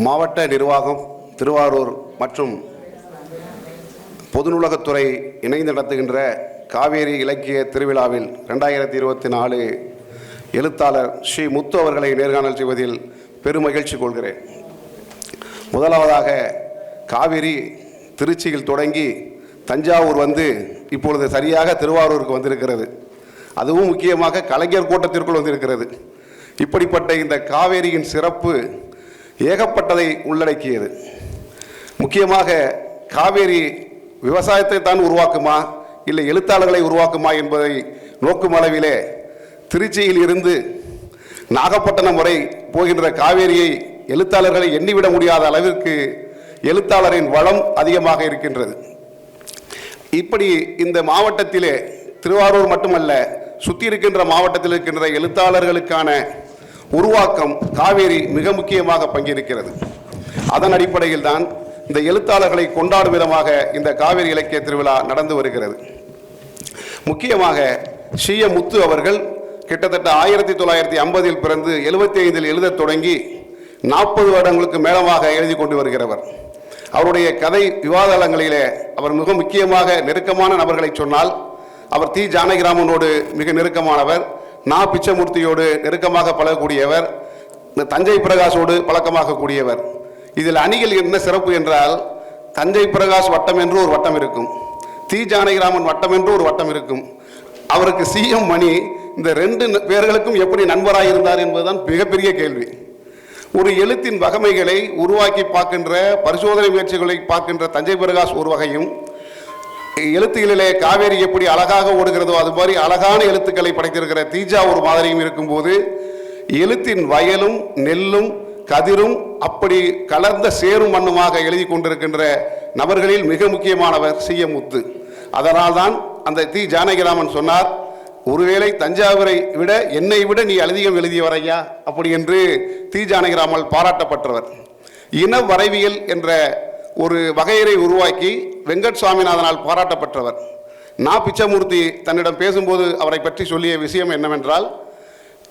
மாவட்ட நிர்வாகம் திருவாரூர் மற்றும் பொது நூலகத்துறை இணைந்து நடத்துகின்ற காவேரி இலக்கிய திருவிழாவில் ரெண்டாயிரத்தி இருபத்தி நாலு எழுத்தாளர் ஸ்ரீ முத்து அவர்களை நேர்காணல் செய்வதில் பெருமகிழ்ச்சி கொள்கிறேன். முதலாவதாக காவிரி திருச்சியில் தொடங்கி தஞ்சாவூர் வந்து இப்பொழுது சரியாக திருவாரூருக்கு வந்திருக்கிறது. அதுவும் முக்கியமாக கலைஞர் கூட்டத்திற்குள் வந்திருக்கிறது. இப்படிப்பட்ட இந்த காவேரியின் சிறப்பு ஏகப்பட்டதை உள்ளடக்கியது. முக்கியமாக காவேரி விவசாயத்தை தான் உருவாக்குமா இல்லை எழுத்தாளர்களை உருவாக்குமா என்பதை நோக்கும் அளவிலே திருச்சியில் இருந்து நாகப்பட்டினம் வரை போகின்ற காவேரியை எழுத்தாளர்களை எண்ணிவிட முடியாத அளவிற்கு எழுத்தாளரின் வளம் அதிகமாக இருக்கின்றது. இப்படி இந்த மாவட்டத்திலே திருவாரூர் மட்டுமல்ல சுற்றி இருக்கின்ற மாவட்டத்தில் இருக்கின்ற எழுத்தாளர்களுக்கான உருவாக்கம் காவேரி மிக முக்கியமாக பங்கிருக்கிறது. அதன் அடிப்படையில் தான் இந்த எழுத்தாளர்களை கொண்டாடும் விதமாக இந்த காவேரி இலக்கிய திருவிழா நடந்து வருகிறது. முக்கியமாக ஷிய முத்து அவர்கள் கிட்டத்தட்ட ஆயிரத்தி தொள்ளாயிரத்தி ஐம்பதில் பிறந்து எழுபத்தி ஐந்தில் எழுதத் தொடங்கி நாற்பது வருடங்களுக்கு மேலமாக எழுதி கொண்டு வருகிறவர். அவருடைய கதை விவாதங்களிலே அவர் மிக முக்கியமாக நெருக்கமான நபர்களை சொன்னால் அவர் தி ஜானகிராமனோடு மிக நெருக்கமானவர். நா பிச்சமூர்த்தியோடு நெருக்கமாக பழகக்கூடியவர் இந்த தஞ்சை பிரகாஷோடு பழக்கமாக கூடியவர். இதில் அணிகள் என்ன சிறப்பு என்றால் தஞ்சை பிரகாஷ் வட்டம் என்று ஒரு வட்டம் இருக்கும். தி ஜானகிராமன் வட்டம் என்று ஒரு வட்டம் இருக்கும். அவருக்கு சிஎம் மணி இந்த ரெண்டு ந- பேர்களுக்கும் எப்படி நண்பராக இருந்தார் என்பதுதான் மிகப்பெரிய கேள்வி. ஒரு எழுத்தின் வகமைகளை உருவாக்கி பார்க்கின்ற பரிசோதனை முயற்சிகளை பார்க்கின்ற தஞ்சை பிரகாஷ் ஒரு வகையும் எழுத்துகளிலே காவேரி எப்படி அழகாக ஓடுகிறதோ அது மாதிரி அழகான எழுத்துக்களை படைத்திருக்கிற தீஜா ஒரு மாதிரியும் இருக்கும்போது எழுத்தின் வயலும் நெல்லும் கதிரும் அப்படி கலர்ந்த சேரும் மண்ணுமாக எழுதி கொண்டிருக்கின்ற நபர்களில் மிக முக்கியமானவர் சிஎமுத்து அதனால்தான் அந்த தி. ஜானகிராமன் சொன்னார் ஒருவேளை தஞ்சாவூரை விட என்னை விட நீ அழுதியம் எழுதியவரையா அப்படி என்று தி. ஜானகிராமல் பாராட்டப்பட்டவர். இன வரைவியல் என்ற ஒரு வகையறை உருவாக்கி வெங்கட் சுவாமிநாதனால் பாராட்டப்பட்டவர் நா. பிச்சமூர்த்தி தன்னிடம் பேசும்போது அவரை பற்றி சொல்லிய விஷயம் என்னவென்றால்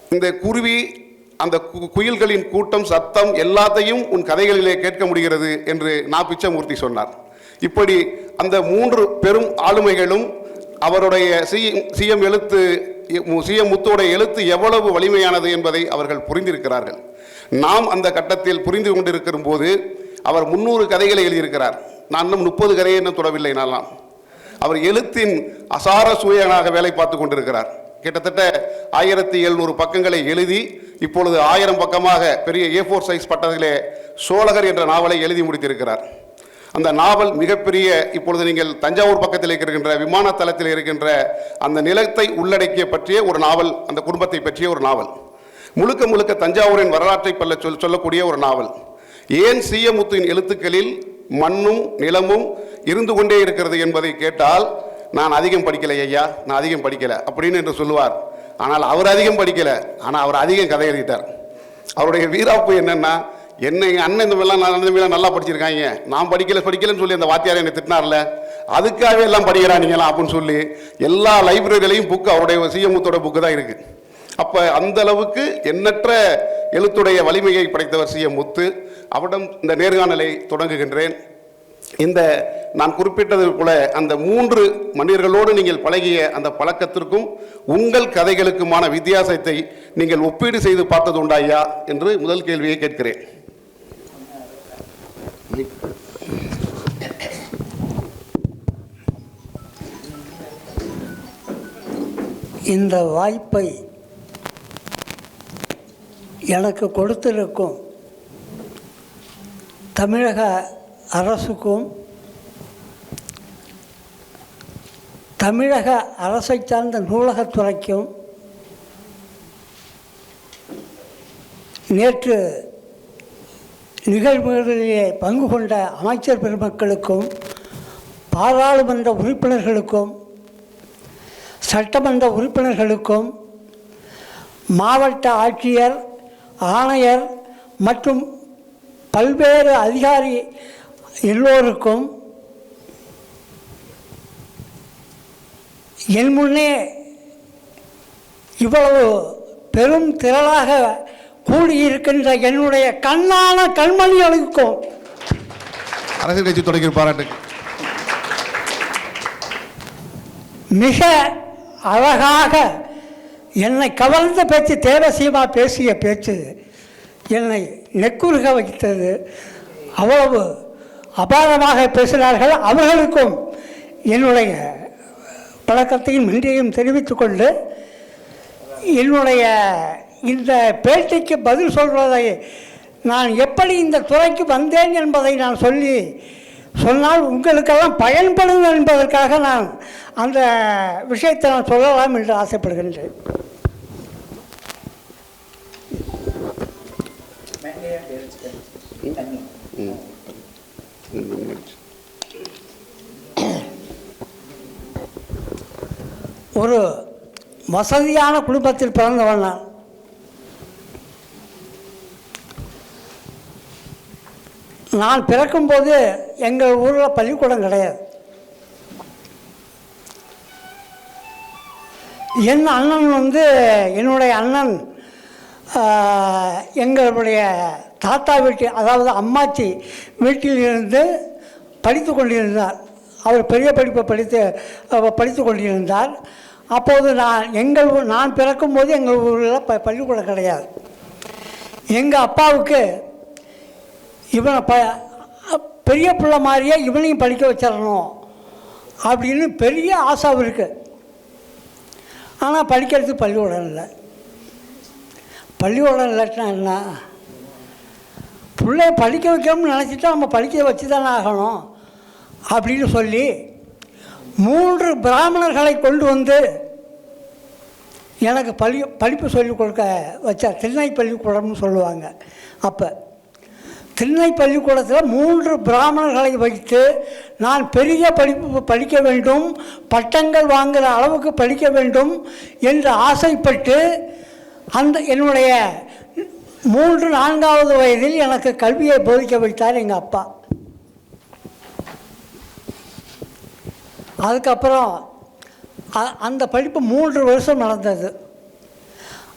இந்த குருவி அந்த கு- குயில்களின் கூட்டம் சத்தம் எல்லாத்தையும் உன் கதைகளிலே கேட்க முடிகிறது என்று நா. பிச்சமூர்த்தி சொன்னார். இப்படி அந்த மூன்று பெரும் ஆளுமைகளும் அவருடைய சிஎம் சிஎம் எழுத்து சிஎம் முத்தோட எழுத்து எவ்வளவு வலிமையானது என்பதை அவர்கள் புரிந்திருக்கிறார்கள். நாம் அந்த கட்டத்தில் புரிந்து கொண்டிருக்கிற போது அவர் முன்னூறு கதைகளை எழுதியிருக்கிறார். நான் இன்னும் முப்பது கதையை இன்னும் தொடவில்லை நான்லாம். அவர் எழுத்தின் அசார சூயனாக வேலை பார்த்து கொண்டிருக்கிறார். கிட்டத்தட்ட ஆயிரத்தி எழுநூறு பக்கங்களை எழுதி இப்பொழுது ஆயிரம் பக்கமாக பெரிய ஏ ஃபோர் சைஸ் பட்டத்திலே சோழகர் என்ற நாவலை எழுதி முடித்திருக்கிறார். அந்த நாவல் மிகப்பெரிய இப்பொழுது நீங்கள் தஞ்சாவூர் பக்கத்தில் இருக்கின்ற விமான தளத்தில் இருக்கின்ற அந்த நிலத்தை உள்ளடக்கிய பற்றிய ஒரு நாவல் அந்த குடும்பத்தை பற்றிய ஒரு நாவல். முழுக்க முழுக்க தஞ்சாவூரின் வரலாற்றை பல்ல சொல் சொல்லக்கூடிய ஒரு நாவல். ஏன் சீயமுத்துவின் எழுத்துக்களில் மண்ணும் நிலமும் இருந்து கொண்டே இருக்கிறது என்பதை கேட்டால் நான் அதிகம் படிக்கலை ஐயா நான் அதிகம் படிக்கலை அப்படின்னு என்று சொல்லுவார். ஆனால் அவர் அதிகம் படிக்கலை ஆனால் அவர் அதிகம் கதை எழுதிட்டார். அவருடைய வீராப்பு என்னென்னா என்ன எங்கள் அண்ணன் இந்த மாதிரிலாம் நான் இந்த மாதிரிலாம் நல்லா படிச்சிருக்காங்க. நான் படிக்கலை படிக்கலைன்னு சொல்லி அந்த வாத்தியார் என்னை திட்டினார்ல. அதுக்காகவே எல்லாம் படிக்கிறானீங்களா அப்படின்னு சொல்லி எல்லா லைப்ரரியிலையும் புக்கு அவருடைய சிஎமுத்தோட புக்கு தான் இருக்குது அப்போ அந்த அளவுக்கு எண்ணற்ற எழுத்துடைய வலிமையை படைத்தவர் சிஎம் முத்து. அவரிடம் இந்த நேர்காணலை தொடங்குகின்றேன். இந்த நான் குறிப்பிட்டது போல அந்த மூன்று மனிதர்களோடு நீங்கள் பழகிய அந்த பழக்கத்திற்கும் உங்கள் கதைகளுக்குமான வித்தியாசத்தை நீங்கள் ஒப்பீடு செய்து பார்த்தது உண்டாயா என்று முதல் கேள்வியை கேட்கிறேன். இந்த வாய்ப்பை எனக்கு கொடுத்திருக்கும் தமிழக அரசுக்கும் தமிழக அரசை சார்ந்த நூலகத்துறைக்கும் நேற்று நிகழ்வுகளிலே பங்கு கொண்ட அமைச்சர் பெருமக்களுக்கும் பாராளுமன்ற உறுப்பினர்களுக்கும் சட்டமன்ற உறுப்பினர்களுக்கும் மாவட்ட ஆட்சியர் ஆணையர் மற்றும் பல்வேறு அதிகாரி எல்லோருக்கும் என் முன்னே இவ்வளவு பெரும் திரளாக கூடியிருக்கின்ற என்னுடைய கண்ணான கண்மணிகளுக்கும் அரசியல் கட்சி தொடங்கி பாராட்டு மிக அழகாக என்னை கவர்ந்த பேச்சு தேவசீமா பேசிய பேச்சு என்னை நெக்குருக வைத்தது. அவ்வளவு அபாரமாக பேசினார்கள் அவர்களுக்கும். என்னுடைய பழக்கத்தையும் நன்றியையும் தெரிவித்துக்கொண்டு என்னுடைய இந்த பேட்டிக்கு பதில் சொல்வதை நான் எப்படி இந்த துறைக்கு வந்தேன் என்பதை நான் சொல்லி சொன்னால் உங்களுக்கெல்லாம் பயன்படும் என்பதற்காக நான் அந்த விஷயத்தை நான் சொல்லலாம் என்று ஆசைப்படுகின்றேன். வசதியான குடும்பத்தில் பிறந்தவன் நான். நான் பிறக்கும்போது எங்கள் ஊரில் பள்ளிக்கூடம் கிடையாது. என் அண்ணன் வந்து என்னுடைய அண்ணன் எங்களுடைய தாத்தா வீட்டு அதாவது அம்மாச்சி வீட்டில் இருந்து படித்து கொண்டிருந்தார். அவர் பெரிய படிப்பை படித்து படித்து கொண்டிருந்தார். அப்போது நான் எங்கள் ஊர் நான் பிறக்கும்போது எங்கள் ஊரில் ப பள்ளிக்கூடம் கிடையாது. எங்கள் அப்பாவுக்கு இவனை ப பெரிய பிள்ளை மாதிரியே இவனையும் படிக்க வச்சிடணும் அப்படின்னு பெரிய ஆசை இருக்குது ஆனால் படிக்கிறதுக்கு பள்ளிக்கூடம் இல்லை. பள்ளிக்கூடம் இல்லாட்டினா என்ன? பிள்ளைய படிக்க வைக்கணும்னு நினச்சிட்டா நம்ம படிக்க வச்சு தானே ஆகணும் அப்படின்னு சொல்லி மூன்று பிராமணர்களை கொண்டு வந்து எனக்கு பள்ளி படிப்பு சொல்லிக் கொடுக்க வச்சார். திண்ணை பள்ளிக்கூடம்னு சொல்லுவாங்க. அப்போ திண்ணை பள்ளிக்கூடத்தில் மூன்று பிராமணர்களை வைத்து நான் பெரிய படிப்பு படிக்க வேண்டும் பட்டங்கள் வாங்குகிற அளவுக்கு படிக்க வேண்டும் என்று ஆசைப்பட்டு அந்த என்னுடைய மூன்று நான்காவது வயதில் எனக்கு கல்வியை போதிக்க வைத்தார் எங்கள் அப்பா. அதுக்கப்புறம் அ- அந்த படிப்பு மூன்று வருஷம் நடந்தது.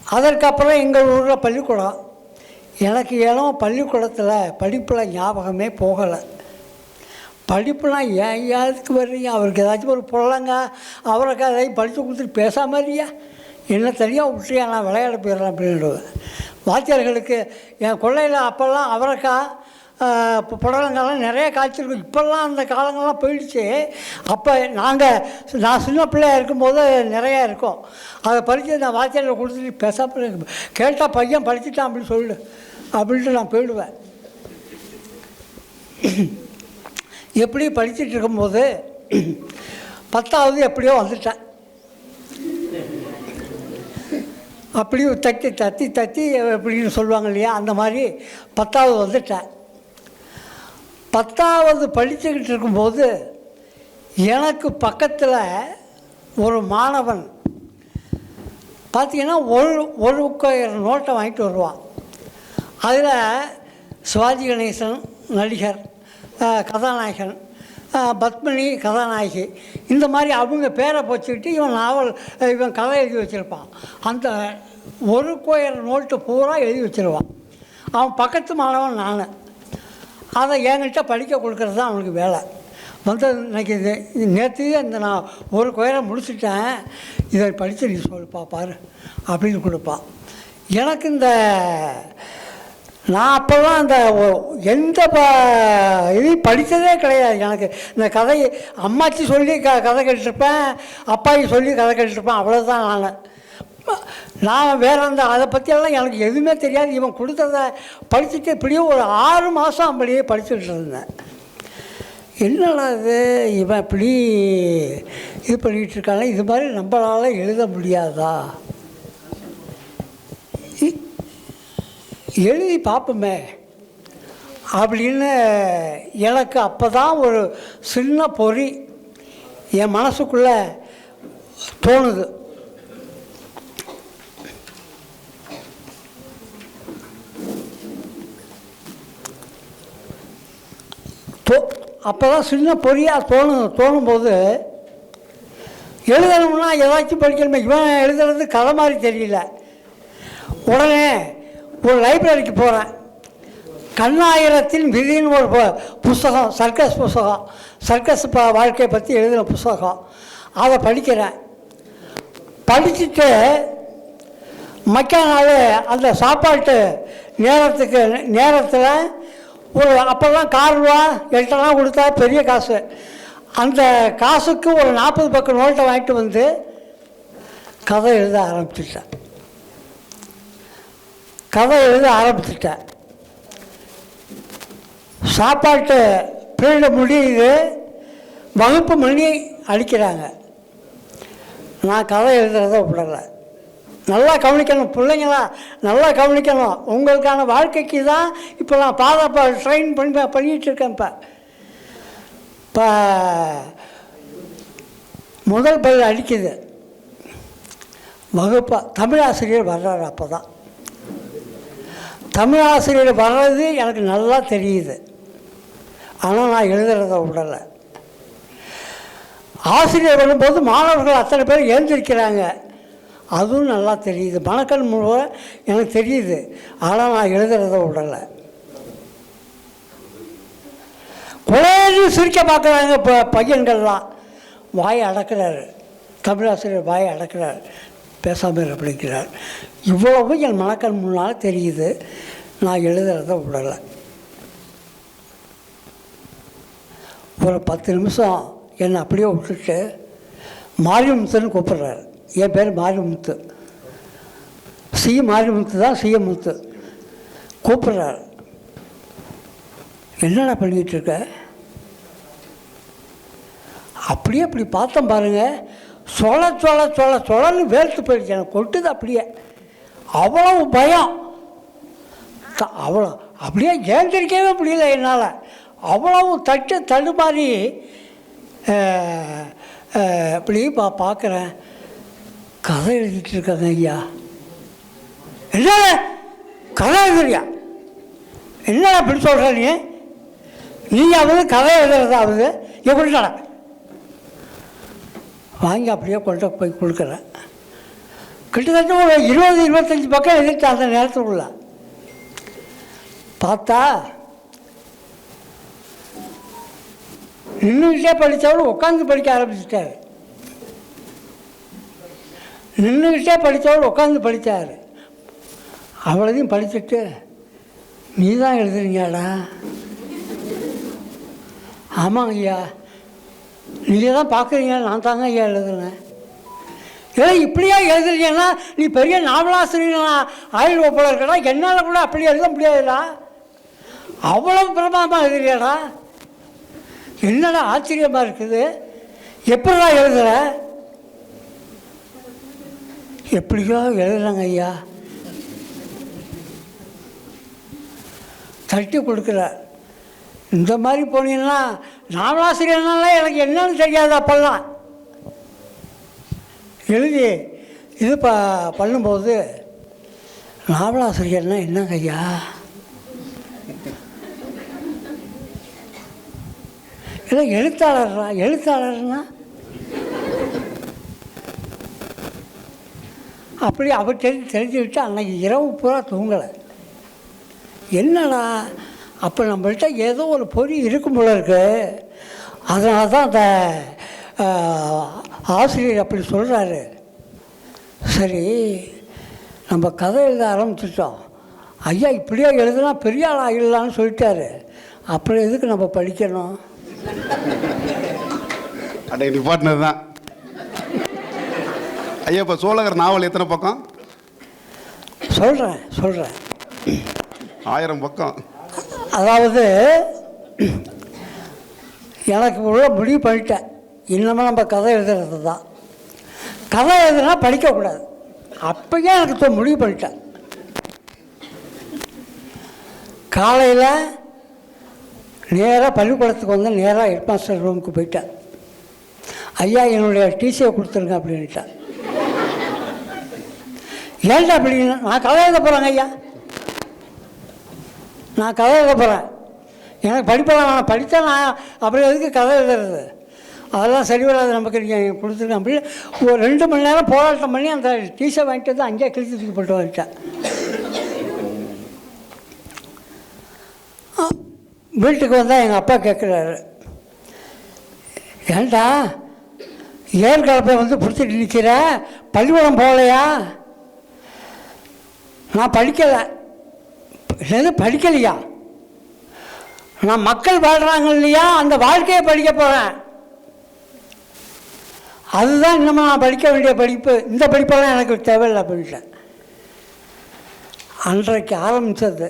அதற்கப்புறம் எங்கள் ஊரில் பள்ளிக்கூடம். எனக்கு ஏனோ பள்ளிக்கூடத்தில் படிப்பில் ஞாபகமே போகலை. படிப்புலாம் ஏன் யாருக்கு வர்றீங்க? அவருக்கு ஏதாச்சும் ஒரு புள்ளங்க அவருக்கு அதை படித்து கொடுத்துட்டு பேசாம இல்லையா என்ன தெரியும் விட்டுறியா? நான் விளையாட போயிடுறேன் அப்படின்டுவேன் வாத்தியார்களுக்கு என் கொள்ளையில் அப்போல்லாம் அவரைக்காய் இப்போ நிறைய காய்ச்சிருக்கும். இப்போல்லாம் அந்த காலங்கள்லாம் போயிடுச்சு. அப்போ நாங்கள் நான் சின்ன பிள்ளையா இருக்கும்போது நிறையா இருக்கும். அதை பறித்து நான் வாத்தியாரில் கொடுத்துட்டு பேசாமல் கேட்டால் பையன் படிச்சுட்டான் அப்படின்னு சொல்லு. அப்படின்ட்டு நான் போயிடுவேன். எப்படி படிச்சுட்டு இருக்கும்போது பத்தாவது எப்படியோ வந்துட்டேன். அப்படியும் தத்தி தத்தி தத்தி எப்படின்னு சொல்லுவாங்க இல்லையா? அந்த மாதிரி பத்தாவது வந்துட்டேன். பத்தாவது படிச்சுக்கிட்டு இருக்கும்போது எனக்கு பக்கத்தில் ஒரு மாணவன் பார்த்தீங்கன்னா ஒரு ஒரு கொயர் நோட்டை வாங்கிட்டு வருவான். அதில் சிவாஜி கணேசன் நடிகர் கதாநாயகன் பத்மினி கதாநாயகி இந்த மாதிரி அவங்க பேரை வச்சுக்கிட்டு இவன் நாவல் இவன் கதை எழுதி வச்சுருப்பான். அந்த ஒரு கோயர் நோட்டு பூரா எழுதி வச்சிருவான். அவன் பக்கத்து மாணவன் நான். அதை என்கிட்ட படிக்க கொடுக்கறது தான் அவனுக்கு வேலை. வந்து இன்னைக்கு இது நேற்று இந்த நான் ஒரு கோயிலை முடிச்சுட்டேன். இதை படித்து நீ சொல்லுப்பா பாரு அப்படின்னு கொடுப்பான் எனக்கு இந்த நான் அப்போல்லாம் அந்த எந்த ப இதையும் படித்ததே கிடையாது. எனக்கு இந்த கதை அம்மாச்சி சொல்லி க கதை கேட்டுருப்பேன் அப்பாயி சொல்லி கதை கேட்டுருப்பேன் அவ்வளோதான் நான். நான் வேற அந்த அதை பற்றியெல்லாம் எனக்கு எதுவுமே தெரியாது. இவன் கொடுத்ததை படிச்சுட்டு இப்படியும் ஒரு ஆறு மாதம் அப்படியே படிச்சுட்டு இருந்தேன். என்னடா இது? இவன் இப்படி இது பண்ணிகிட்டு இருக்கானே? இது மாதிரி நம்மளால் எழுத முடியாதா? இ- எழுதி பார்ப்போமே அப்படின்னு எனக்கு அப்போ தான் ஒரு சின்ன பொறி என் மனசுக்குள்ளே தோணுது. தோ அப்போ தான் சின்ன பொறியாக தோணும் தோணும்போது எழுதணும்னா ஏதாச்சும் படிக்கணுமே. இவன் எழுதுறது கதை மாதிரி தெரியல. உடனே ஒரு லைப்ரரிக்கு போகிறேன் கண்ணாயிரத்தின் விதின்னு ஒரு புஸ்தகம் சர்க்கஸ் புஸ்தகம். சர்க்கஸ் ப வாழ்க்கையை பற்றி எழுதின புஸ்தகம். அதை படிக்கிறேன். படிச்சுட்டு மக்கா நாள் அந்த சாப்பாட்டு நேரத்துக்கு நேரத்தில் ஒரு அப்போல்லாம் கார் ரூபா எட்டனா கொடுத்தா பெரிய காசு. அந்த காசுக்கு ஒரு நாற்பது பக்கம் நோட்டை வாங்கிட்டு வந்து கதை எழுத ஆரம்பிச்சிட்டேன் கதை எழுத ஆரம்பிச்சிட்டேன் சாப்பாட்டு பீரியடு முடியுது. வகுப்பு மணி அடிக்கிறாங்க. நான் கதை எழுதுறத விடலை. நல்லா கவனிக்கணும். பிள்ளைங்களா நல்லா கவனிக்கணும். உங்களுக்கான வாழ்க்கைக்கு தான் இப்போ நான் பாதுகாப்பாக ட்ரெயின் பண்ணி பண்ணிகிட்டு இருக்கேன் இப்போ இப்போ முதல் பயில் அடிக்குது. வகுப்பா தமிழாசிரியர் வர்றாரு அப்போ தான் தமிழாசிரியர் வர்றது எனக்கு நல்லா தெரியுது. ஆனால் நான் எழுதுறத விடலை ஆசிரியர் வரும்போது மாணவர்கள் அத்தனை பேர் எழுந்திருக்கிறாங்க அதுவும் நல்லா தெரியுது. மணக்கண் முழுவ எனக்கு தெரியுது. ஆனால் நான் எழுதுறத விடலை குறையு சிரிக்க பார்க்குறாங்க இப்போ பையன்கள்லாம். வாயை அடக்கிறாரு. தமிழாசிரியர் வாயை அடக்கிறார். பேசாமல் அப்படிங்கிறார். இவ்வளவும் என் மணக்கண் முன்னால் தெரியுது. நான் எழுதுறத விடலை ஒரு பத்து நிமிஷம் என்னை அப்படியே விட்டுட்டு மாரியம்சன் கூப்பிட்றாரு. என் பேர் மாரிமுத்து. சி மாரிமுத்து தான் சிஎமுத்து கூப்பிட்றாரு. என்னடா பண்ணிக்கிட்டு இருக்க? அப்படியே அப்படி பார்த்தோம் பாருங்கள் சொல சொல சொல சொலன்னு வேர்த்து போயிடுச்சு. எனக்கு கொட்டுது அப்படியே. அவ்வளவு பயம். அவ்வளோ அப்படியே ஜெயந்திரிக்கவே முடியல என்னால். அவ்வளவு தட்டு தடுமாறி இப்படி அப்படி பா பார்க்குறேன். கதை எழுதிட்டு இருக்காங்க ஐயா. என்ன கதை எழுதுறியா? என்ன அப்படி சொல்கிற நீ? நீயாவது கதை எழுதுறதாவது எப்படிடா வாங்கி அப்படியே கொண்டு போய் கொடுக்குறேன். கிட்டத்தட்ட ஒரு இருபது இருபத்தஞ்சி பக்கம் எழுதிட்டு அந்த நேரத்துக்குள்ள. பார்த்தா நின்றுக்கிட்டே படித்தவர் உட்காந்து படிக்க ஆரம்பிச்சிட்டாரு. நின்றுக்கிட்டே படித்தவர் உட்காந்து படித்தார். அவ்வளோதையும் படிச்சுட்டு நீ தான் எழுதுறீங்கடா ஆமாங்க ஐயா. நீங்கள் தான் பார்க்குறீங்க. நான் தாங்க ஐயா எழுதுனேன். ஏன்னா இப்படியா எழுதுறீங்கன்னா நீ பெரிய நாவலாசிரியனா? ஆயுள் போல இருக்கடா. என்னால் கூட அப்படி எழுத முடியாதுடா. அவ்வளோ பிரமாதமாக எழுதுறியாடா? என்னடா ஆச்சரியமாக இருக்குது? எப்படிடா எழுதுகிற எப்படியோ எழுதுறாங்க ஐயா. தட்டி கொடுக்குறார் இந்த மாதிரி போனீங்கன்னா நாவலாசிரியர்னால எனக்கு என்னன்னு தெரியாது அப்போல்லாம். எழுதி இது ப பண்ணும்போது நாவலாசிரியர்னா என்னங்க ஐயா? இல்லை எழுத்தாளர்னா எழுத்தாளர்னா அப்படி அவர் தெரிஞ்சு தெரிஞ்சுக்கிட்டா அன்றைக்கி இரவு பூரா தூங்கலை. என்னடா அப்போ நம்மள்ட்ட ஏதோ ஒரு பொறி இருக்கும் போல இருக்கு. அதனால தான் அந்த ஆசிரியர் அப்படி சொல்கிறாரு சரி நம்ம கதை எழுத ஆரம்பிச்சிட்டோம். ஐயா இப்படியே எழுதுனா பெரிய ஆள் ஆகிடலான்னு சொல்லிட்டாரு. அப்புறம் எதுக்கு நம்ம படிக்கணும்? அடைய நிப்பாட்டினது தான். ஐயா இப்போ சோழகர் நாவல் எத்தனை பக்கம்? சொல்கிறேன் சொல்கிறேன் ஆயிரம் பக்கம். அதாவது எனக்கு உள்ள முடிவு பண்ணிட்டேன். இன்னமும் நம்ம கதை எழுதுறது தான் கதை எழுதுனா படிக்கக்கூடாது. அப்பயே எனக்கு முடிவு பண்ணிட்டேன். காலையில் நேராக பள்ளிக்கூடத்துக்கு வந்து நேராக ஹெட் மாஸ்டர் ரூமுக்கு போயிட்டேன். ஐயா என்னுடைய டிசியை கொடுத்துருங்க அப்படின்ட்டேன் ஏன்டா அப்படின்னு நான் கதை எழுத போகிறேங்க ஐயா. நான் கதை எழுத போகிறேன் எனக்கு படிப்பெல்லாம் நான் படித்தா நான் அப்படி எதுக்கு கதை எழுதுறது? அதெல்லாம் சரி வராது நமக்கு. நீங்கள் கொடுத்துருக்கேன் அப்படின்னு ஒரு ரெண்டு மணி நேரம் போராட்டம் பண்ணி அந்த டீஷர்ட் வாங்கிட்டு வந்து அங்கேயே கிழித்து தூக்கி போட்டு வந்துட்டேன். வீட்டுக்கு வந்தால் எங்கள் அப்பா கேட்குறாரு ஏன்டா ஏர் கலப்பை வந்து பிடிச்சிட்டு நிற்கிற பள்ளிக்கூடம் போகலையா? நான் படிக்கலை. எது படிக்கலையா? நான் மக்கள் வாழ்கிறாங்க இல்லையா? அந்த வாழ்க்கையை படிக்க போகிறேன் அதுதான் இன்னமும் நான் படிக்க வேண்டிய படிப்பு. இந்த படிப்பெல்லாம் எனக்கு தேவையில்லை அப்படின்ட்டேன் அன்றைக்கு ஆரம்பித்தது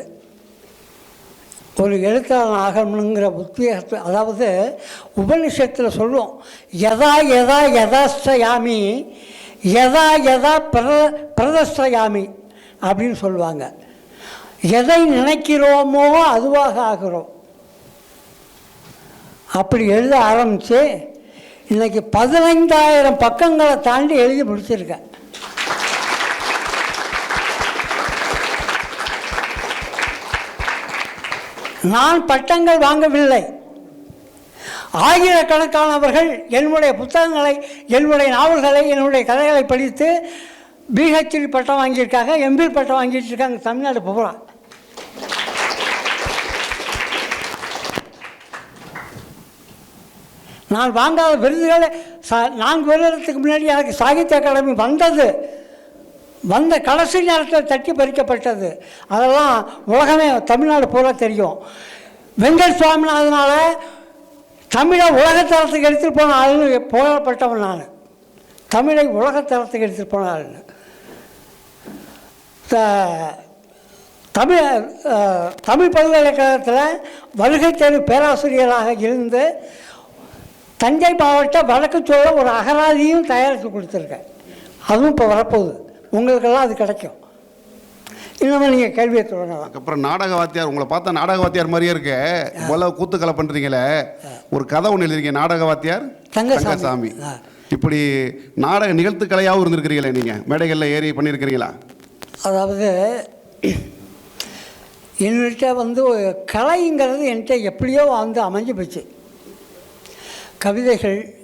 ஒரு எழுத்தாளன் ஆகணுங்கிற உத்வேகத்தை அதாவது உபனிஷத்தில் சொல்லுவோம் எதா எதா யதாஸ்தயாமி எதா எதா பிரத பிரதஸ்தயாமி அப்படின்னு சொல்லுவாங்க. எதை நினைக்கிறோமோ அதுவாக ஆகிறோம். அப்படி எழுத ஆரம்பித்து இன்னைக்கு பதினைந்தாயிரம் பக்கங்களை தாண்டி எழுதி முடிச்சிருக்கேன். நான் பட்டங்கள் வாங்கவில்லை. ஆயிரக்கணக்கானவர்கள் என்னுடைய புத்தகங்களை என்னுடைய நாவல்களை என்னுடைய கதைகளை படித்து பிஹெச்டி பட்டம் வாங்கியிருக்காங்க எம்பி பட்டம் வாங்கிட்டு இருக்காங்க தமிழ்நாடு பூரா. நான் வாங்காத விருதுகளை சா நான்கு வருடத்துக்கு முன்னாடி எனக்கு சாகித்ய அகாடமி வந்தது. வந்த கடைசி நேரத்தில் தட்டி பறிக்கப்பட்டது. அதெல்லாம் உலகமே தமிழ்நாடு பூரா தெரியும். வெங்கட் சுவாமிநாதனால் தமிழை உலகத்தரத்துக்கு எடுத்துகிட்டு போன ஆளுன்னு புகழப்பட்டவன் நான். தமிழை உலகத்தரத்துக்கு எடுத்துகிட்டு போன ஆளுன்னு. த- தமிழ் தமிழ் பல்கலைக்கழகத்தில் வருகை தேர்வு பேராசிரியராக இருந்து தஞ்சை மாவட்ட வடக்கு சோழ ஒரு அகராதியும் தயாரித்து கொடுத்துருக்கேன். அதுவும் இப்போ வரப்போகுது. உங்களுக்கெல்லாம் அது கிடைக்கும். இன்னமும் நீங்கள் கேள்வியை தொடங்கலாம். அதுக்கப்புறம் நாடக வாத்தியார் உங்களை பார்த்தா நாடக வாத்தியார் மாதிரியே இருக்க. போல கூத்துக்கலை பண்ணுறீங்களே ஒரு கதை ஒன்று எழுதிருக்கீங்க நாடக வாத்தியார் தங்கசாமி. இப்படி நாடக நிகழ்த்து கலையாகவும் இருந்திருக்கிறீங்களே நீங்கள் மேடைகளில் ஏறி பண்ணியிருக்கிறீங்களா? அதாவது என்கிட்ட வந்து கலைங்கிறது என்கிட்ட எப்படியோ வந்து அமைஞ்சு போச்சு. கவிதைகள்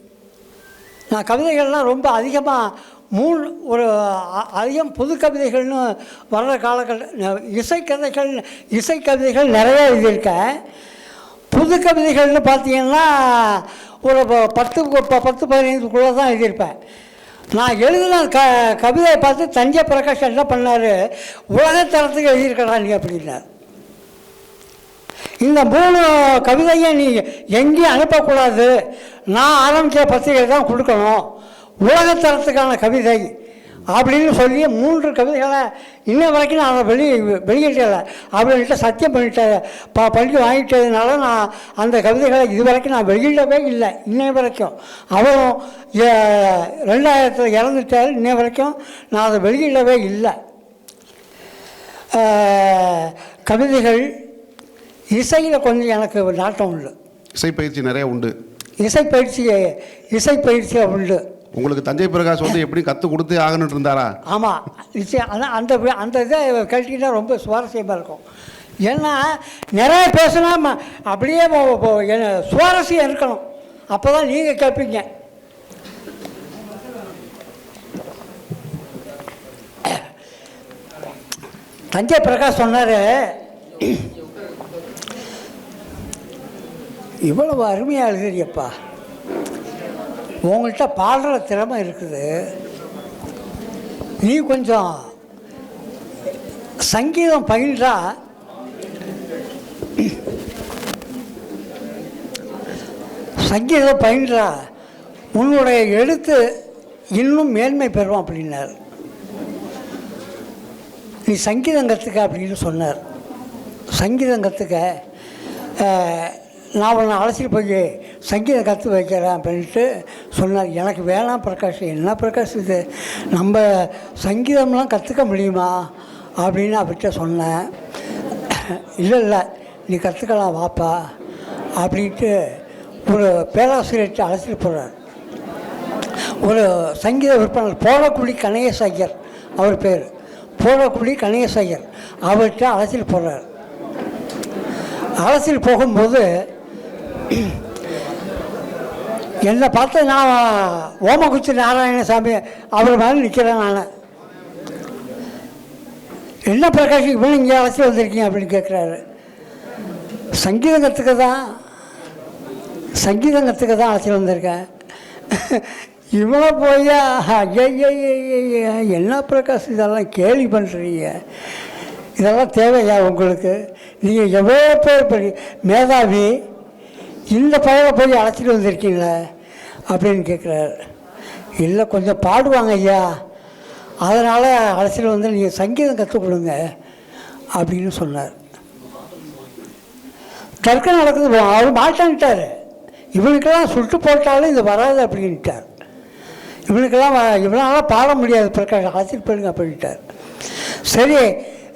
நான் கவிதைகள்லாம் ரொம்ப அதிகமாக மூணு ஒரு அ- அதிகம் புது கவிதைகள்னு வர்ற காலங்கள் இசைக்கதைகள் இசைக்கவிதைகள் நிறைய எழுதியிருக்கேன். புது கவிதைகள்னு பார்த்தீங்கன்னா ஒரு ப- பத்து ப- பத்து பதினைந்துக்குள்ளே தான் எழுதியிருப்பேன். நான் எழுதின க கவிதையை பார்த்து தஞ்சை பிரகாஷ் என்ன பண்ணார்? உலகத்தரத்துக்கு எழுதியிருக்கடா நீ அப்படின்னார். இந்த மூணு கவிதையை நீ எங்கேயும் அனுப்பக்கூடாது. நான் ஆரம்பித்த பத்திரிகை தான் கொடுக்கணும். உலகத்தரத்துக்கான கவிதை. அப்படின்னு சொல்லி மூன்று கவிதைகளை இன்ன வரைக்கும் நான் அதை வெளி வெளியிடலை. அப்படின்ட்டு சத்தியம் பண்ணிட்டேன். ப பண்ணி வாங்கிட்டதுனால நான் அந்த கவிதைகளை இது வரைக்கும் நான் வெளியிடவே இல்லை இன்னை வரைக்கும். அவரும் ரெண்டாயிரத்தில் இறந்துட்டார் இன்னை வரைக்கும் நான் அதை வெளியிடவே இல்லை. கவிதைகள் இசையில் கொஞ்சம் எனக்கு நாட்டம் உண்டு. இசைப்பயிற்சி நிறைய உண்டு. இசைப்பயிற்சி இசைப்பயிற்சியாக உண்டு. உங்களுக்கு தஞ்சை பிரகாஷ் வந்து எப்படி கற்றுக் கொடுத்து ஆகணும்னு இருந்தாரா? ஆமாம் நிச்சயம். ஆனால் அந்த அந்த இதை கேட்டிங்கன்னா ரொம்ப சுவாரஸ்யமாக இருக்கும். ஏன்னா நிறைய பேசுனா அப்படியே என்ன- சுவாரஸ்யம் இருக்கணும். அப்போ தான் நீங்கள் கேட்பீங்க. தஞ்சை பிரகாஷ் சொன்னார் இவ்வளவு அருமையாக எழுதுறியப்பா. உங்கள்கிட்ட பாடுற திறமை இருக்குது. நீ கொஞ்சம் சங்கீதம் பயின்றா. சங்கீதம் பயின்றா. உன்னுடைய எழுத்து இன்னும் மேன்மை பெறும் அப்படின்னார். நீ சங்கீதம் கற்றுக்க அப்படின்னு சொன்னார். சங்கீதம் கற்றுக்க நான் உன்னை அழைச்சிட்டு போய் சங்கீதம் கற்று வைக்கிறேன் அப்படின்ட்டு சொன்னார். எனக்கு வேணாம் பிரகாஷ் என்ன பிரகாஷ் இது? நம்ம சங்கீதம்லாம் கற்றுக்க முடியுமா? அப்படின்னு அவர்கிட்ட சொன்னேன். இல்லை இல்லை நீ கற்றுக்கலாம் வாப்பா அப்படின்ட்டு ஒரு பேராசிரியர்கிட்ட அழைச்சிட்டு போகிறார் ஒரு சங்கீத விற்பனர் போலக்குடி கணேஷ் ஐயர் அவர் பேர். போலக்குடி கணேஷ் ஐயர் அவர்கிட்ட அழைச்சிட்டு போகிறார் அழைச்சிட்டு போகும்போது என்னை பார்த்து நான் ஓமகுச்சி நாராயணசாமி அவர் மாதிரி நிற்கிறேன் நான். என்ன பிரகாஷ் இவனு இங்கே அழைச்சி வந்திருக்கீங்க அப்படின்னு கேட்குறாரு. சங்கீதம் கற்றுக்க தான் சங்கீதம் கற்றுக்க தான் அழைச்சி வந்திருக்கேன். இவ்வளோ போய் ஐயா என்ன பிரகாஷ் இதெல்லாம் கேலி பண்ணுறீங்க இதெல்லாம் தேவையா உங்களுக்கு? நீங்கள் எவ்வளோ பேர் பெரிய மேதாவி இந்த பையனை போய் அழைச்சிட்டு வந்திருக்கீங்களே அப்படின்னு கேட்குறாரு இல்லை கொஞ்சம் பாடுவாங்க ஐயா. அதனால் அழைச்சிட்டு வந்து நீங்கள் சங்கீதம் கற்றுக் கொடுங்க அப்படின்னு சொன்னார். தர்க்கம் நடக்குது அவர் மாட்டான்ட்டார். இவனுக்கெல்லாம் சுட்டு போட்டாலும் இது வராது அப்படின்ட்டார். இவனுக்கெல்லாம் வ- இவனால பாட முடியாது பிரகாஷ் அழைச்சிட்டு போயிடுங்க அப்படின்ட்டார். சரி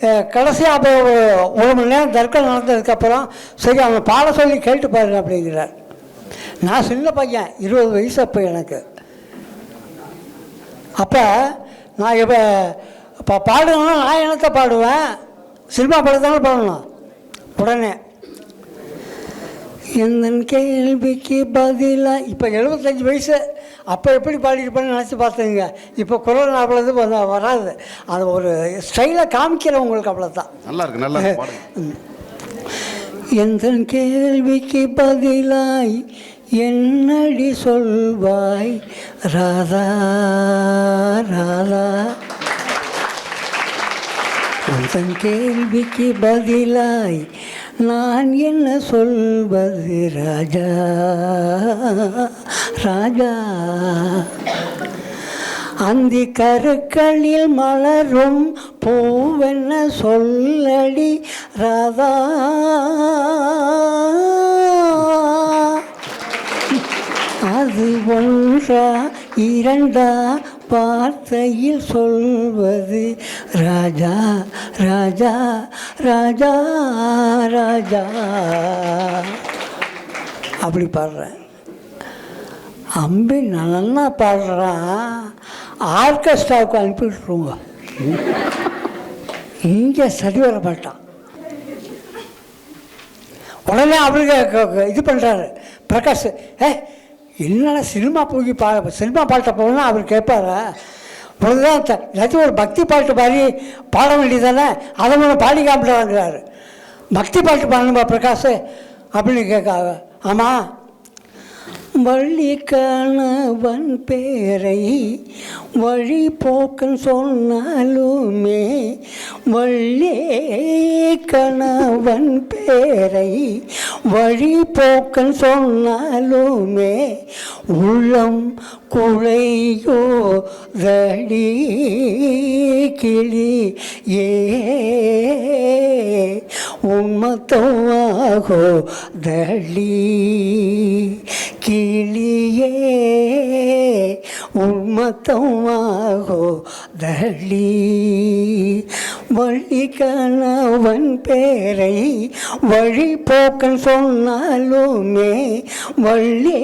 கடைசியாக அப்போ ஒரு- மணி நேரம் தர்க்கம் நடந்ததுக்கப்புறம் சரி அவன் பாட சொல்லி கேட்டு பாருங்க அப்படிங்கிறார். நான் சின்ன பையன் இருபது வயசு அப்போ எனக்கு. அப்போ நான் இப்போ இப்போ பாடுங்கன்னா நான் என்னத்தை பாடுவேன்? சினிமா படம் பாடணும். உடனே எந்த கேள்விக்கு பதிலாக இப்போ எழுபத்தஞ்சி வயசு. அப்போ எப்படி பாடியிருப்பேன்னு நினச்சி பார்த்துங்க. இப்போ குரல் அவ்வளோது வராது. அது ஒரு ஸ்டைலை காமிக்கிறேன் உங்களுக்கு அவ்வளோதான் நல்லா இருக்கு நல்லா எந்த கேள்விக்கு பதிலாய் என்னடி சொல்வாய்? ராதா ராதா. உந்தன் கேள்விக்கு பதிலாய் நான் என்ன சொல்வது ராஜா? ராஜா அந்தி கருக்களில் மலரும் பூவென்ன சொல்லடி ராதா? அது ஒன்றா இரண்டா? வார்த்தையில் சொல்வது ராஜா ராஜா ராஜா ராஜா. அப்படி பாடுறேன். அம்பி நல்லா பாடுறான் ஆர்கெஸ்ட்ராவுக்கு அனுப்பிவிட்ருவோங்க இங்கே சரி வர மாட்டான். உடனே அவருக்கு இது பண்ணுறாரு பிரகாஷ் ஏ என்னடா சினிமா போய் பா சினிமா பாட்டை போகணும்னா அவர் கேட்பாரா உடனேதான் ஏதாச்சும் ஒரு பக்தி பாட்டு பாடி பாட வேண்டியதானே அதை ஒன்று பாடி காமிட்டாங்கிறாரு பக்தி பாட்டு பாடணுமா பிரகாஷ்? அப்படின்னு கேட்க ஆமாம் வள்ளி கணவன் பேரை வழி போக்கன் சொன்னாலுமே வள்ளி கணவன் பேரை வழி போக்கன் சொன்னாலுமே உள்ளம் குழையோ தடி கிளி. ஏ உண்மத்தவாகோ தளி கிளியே உண்மத்தவாகோ தளி வழி கணவன் பேரை வழி போக்கன் சொன்னாலுமே வள்ளி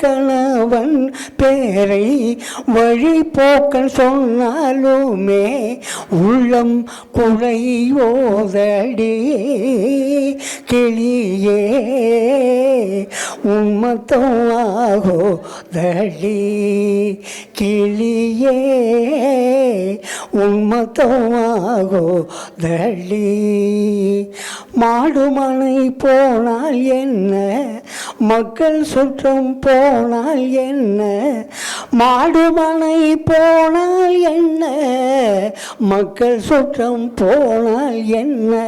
கணவன் பேரை வழி போக்கன் சொன்னாலுமே உள்ளம் குழையோதடி கிளியே உம்மத்தம் ஆகோ தடி கிளியே உம்மத்தமாகோ தடி மாடுமனை போனால் என்ன? மக்கள் சுற்றம் போனால் என்ன? மாடுமனை போனால் என்ன? மக்கள் சுற்றம் போனால் என்ன?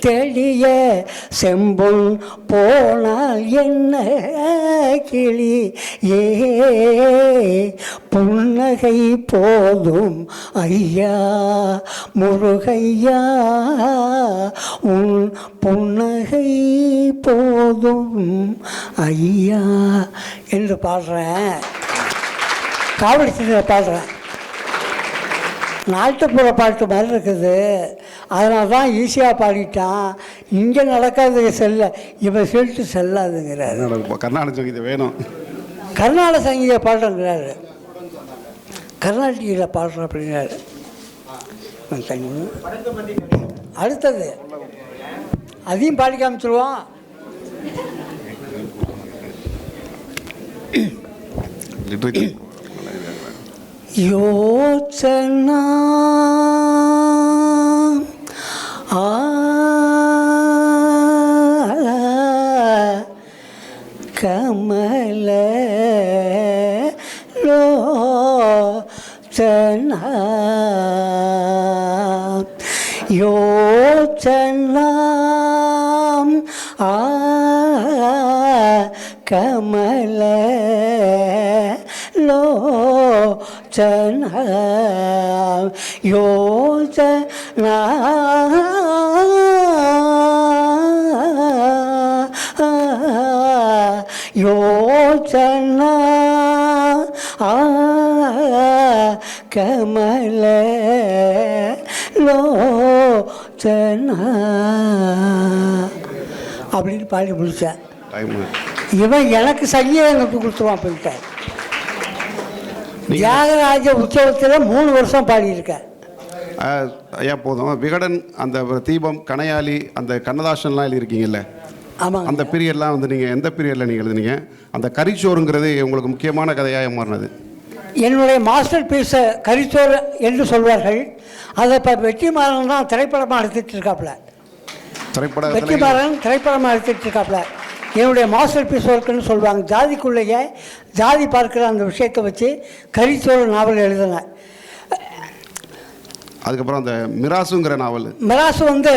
தெளிய செம்பொன் போனால் என்ன? கிளி ஏ புன்னகை போதும். ஐயா முருகையா உன் புன்னகை போதும். ஐயா என்று பாடுறேன். காவடி சின்ன பாடுறேன். நாட்டுப்புற பாட்டு மாதிரி இருக்குது. அதனால தான் ஈஸியாக பாடிட்டான். இங்கே நடக்காது செல்ல இவன் சொல்லிட்டு செல்லாதுங்கிறாரு. கர்நாடக சங்கீதம் வேணும். கர்நாடக சங்கீத பாடுறேங்கிறாரு கர்நாடகியில் பாடுறேன் அப்படிங்கிறாரு. அடுத்தது. அதையும் பாடி காமிச்சிருவோம். யோச்சனா ஆ. கமல லோச்சனா யோச்சனாம் யோச்சனா யோச்சனா ஆ கமல லோச்சனா அப்படின்னு பாடி முடித்தேன் இவன் எனக்கு சங்கீதம் கற்றுக் கொடுத்துருவான் போயிட்டேன் தியாகராஜ உற்சவத்தில் மூணு வருஷம் பாடியிருக்கேன் ஐயா போதும். விகடன் அந்த தீபம் கனையாளி அந்த கண்ணதாசன்லாம் எழுதியிருக்கீங்கல்ல? ஆமாங்க. அந்த பீரியட்லாம் வந்து நீங்கள் எந்த பீரியடில் நீங்கள் எழுதுனீங்க? அந்த கரிச்சோறுங்கிறது உங்களுக்கு முக்கியமான கதையாக மாறினது. என்னுடைய மாஸ்டர் பீஸை கரிச்சோர் என்று சொல்வார்கள். அதை இப்போ வெற்றிமாறன் தான் திரைப்படமாக எடுத்துட்டு இருக்காப்புல திரைப்படத்தில் வெற்றிமாறன் திரைப்படமாக எடுத்துட்டு இருக்காப்புல என்னுடைய மாஸ்டர் பீஸ் ஒர்க்குன்னு சொல்லுவாங்க. ஜாதிக்குள்ளேயே ஜாதி பார்க்குற அந்த விஷயத்தை வச்சு கரிச்சோறு நாவல் எழுதினேன். அதுக்கப்புறம் அந்த மிராசுங்கிற நாவல். மிராசு வந்து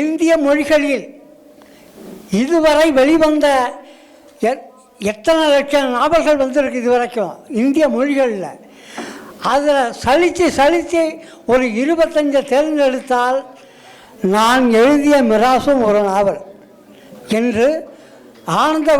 இந்திய மொழிகளில் இதுவரை வெளிவந்த எத்தனை லட்சம் நாவல்கள் வந்திருக்கு இது வரைக்கும் இந்திய மொழிகளில். அதில் சலித்து சலித்து ஒரு இருபத்தஞ்சை தேர்ந்தெடுத்தால் நான் எழுதிய மிராசும் ஒரு நாவல். என்று ஆனந்த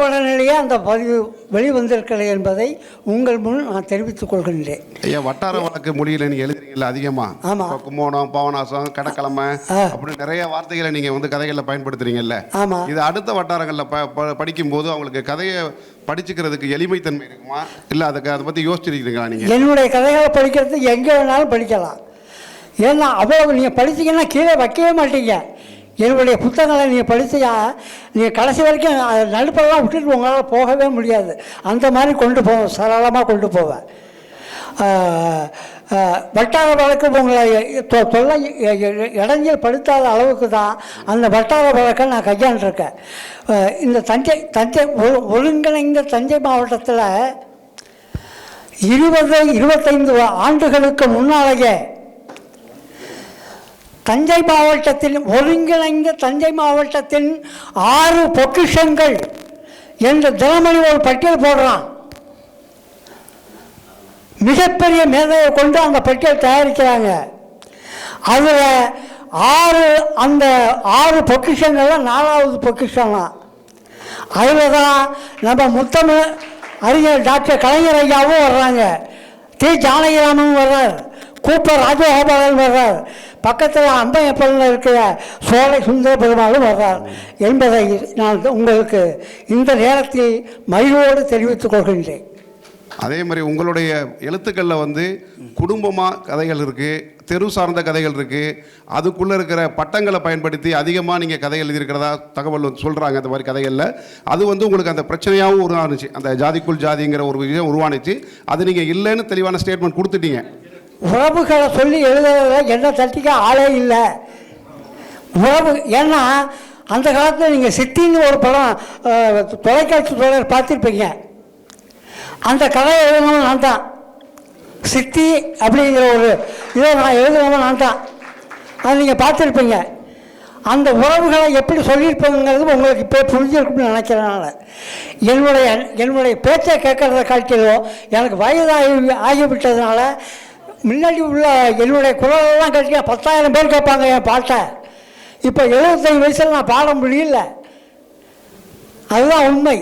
அந்த பதிவு வெளிவந்திருக்கிறது என்பதை உங்கள் முன் நான் தெரிவித்துக் கொள்கின்றேன். ஐயா வட்டார வழக்கு மொழியில் நீங்கள் எழுதுறீங்கல்ல அதிகமாக ஆமா. கும்போணம் பாவநாசம் கடக்கிழமை ஆ. அப்படி நிறைய வார்த்தைகளை நீங்கள் வந்து கதைகளில் பயன்படுத்துறீங்கல்ல? ஆமாம் இது அடுத்த வட்டாரங்களில் ப படிக்கும்போது அவங்களுக்கு கதையை படிச்சுக்கிறதுக்கு எளிமைத்தன்மை இருக்குமா? இல்லை அதுக்கு அதை பற்றி யோசிச்சிருக்கீங்களா நீங்கள் என்னுடைய கதைகளை படிக்கிறது எங்கே வேணாலும் படிக்கலாம். ஏன்னா அவ்வளவு நீங்கள் படிச்சீங்கன்னா கீழே வைக்கவே மாட்டீங்க. என்னுடைய புத்தகங்களை நீங்கள் படித்தியா நீங்கள் கடைசி வரைக்கும் நடுப்பெல்லாம் விட்டுட்டு உங்களால் போகவே முடியாது. அந்த மாதிரி கொண்டு போவேன் சரளமாக கொண்டு போவேன் வட்டார வழக்கு உங்களை தொல்லை இடைஞ்சல் படுத்தாத அளவுக்கு தான் அந்த வட்டார வழக்கை நான் கையாண்டிருக்கேன். இந்த தஞ்சை தஞ்சை ஒரு- ஒருங்கிணைந்த தஞ்சை மாவட்டத்தில் இருபது இருபத்தைந்து ஆண்டுகளுக்கு முன்னாலேயே தஞ்சை மாவட்டத்தில் ஒருங்கிணைந்த தஞ்சை மாவட்டத்தின் ஆறு பொக்கிஷங்கள் என்று தினமணி ஒரு பட்டியல் போடுறான். மிகப்பெரிய மேதையை கொண்டு அந்த பட்டியல் தயாரிக்கிறாங்க. அதில் ஆறு அந்த ஆறு பொக்கிஷங்கள்ல நாலாவது பொக்கிஷம் தான். அதில் தான் நம்ம முத்தமிழ் அறிஞர் டாக்டர் கலைஞர் ஐயாவும் வர்றாங்க. டி. ஜானகிராமன் வர்றார். கூப்பர் ராஜகோபாலன் வர்றார். பக்கத்தில் அம்பையப்பனில் இருக்கிற சோலை சுந்தர பெருமாளும் வர்றார். என்பதை நான் உங்களுக்கு இந்த நேரத்தில் மகிழ்வோடு தெரிவித்துக் கொள்கின்றேன். அதே மாதிரி உங்களுடைய எழுத்துக்களில் வந்து குடும்பமாக கதைகள் இருக்குது தெரு சார்ந்த கதைகள் இருக்குது அதுக்குள்ளே இருக்கிற பட்டங்களை பயன்படுத்தி அதிகமாக நீங்கள் கதை எழுதியிருக்கிறதா தகவல் வந்து சொல்கிறாங்க அந்த மாதிரி கதைகளில். அது வந்து உங்களுக்கு அந்த பிரச்சனையாகவும் உருவானுச்சு. அந்த ஜாதிக்குள் ஜாதிங்கிற ஒரு விஷயம் உருவானுச்சு. அது நீங்கள் இல்லைன்னு தெளிவான ஸ்டேட்மெண்ட் கொடுத்துட்டீங்க. உறவுகளை சொல்லி எழுதுறதுல என்ன தட்டிக்க ஆளே இல்லை. உறவு ஏன்னா அந்த காலத்தில் நீங்கள் சித்தின்னு ஒரு படம் தொலைக்காட்சி தொடர் பார்த்துருப்பீங்க. அந்த கதை எழுதினவன் நான் தான். சித்தி அப்படிங்கிற ஒரு இதை நான் எழுதினவன் நான் தான். அது நீங்கள் பார்த்துருப்பீங்க. அந்த உறவுகளை எப்படி சொல்லியிருப்பேங்கிறது உங்களுக்கு இப்போ புரிஞ்சிருக்கும்னு நினைக்கிறனால என்னுடைய என்னுடைய பேச்சை கேட்கறத காட்டிலும் எனக்கு வயதாகி ஆகிவிட்டதுனால முன்னாடி உள்ள என்னுடைய குரலெல்லாம் கேட்டீங்க பத்தாயிரம் பேர் கேட்பாங்க என் பாட்டை. இப்போ எழுபத்தஞ்சு வயசில் நான் பாட முடியல. அதுதான் உண்மை.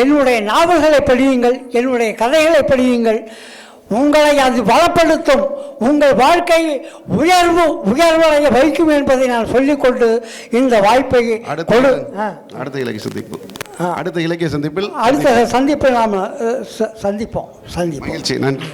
என்னுடைய நாவல்களை படியுங்கள் என்னுடைய கதைகளை படியுங்கள். உங்களை அது பலப்படுத்தும் உங்கள் வாழ்க்கை உயர்வு உயர்வடைய வைக்கும் என்பதை நான் சொல்லிக்கொண்டு இந்த வாய்ப்பை கொடு. அடுத்த இலக்கிய சந்திப்பு. அடுத்த இலக்கிய சந்திப்பில் அடுத்த சந்திப்பை நாம் சந்திப்போம். சந்திப்போம். நன்றி.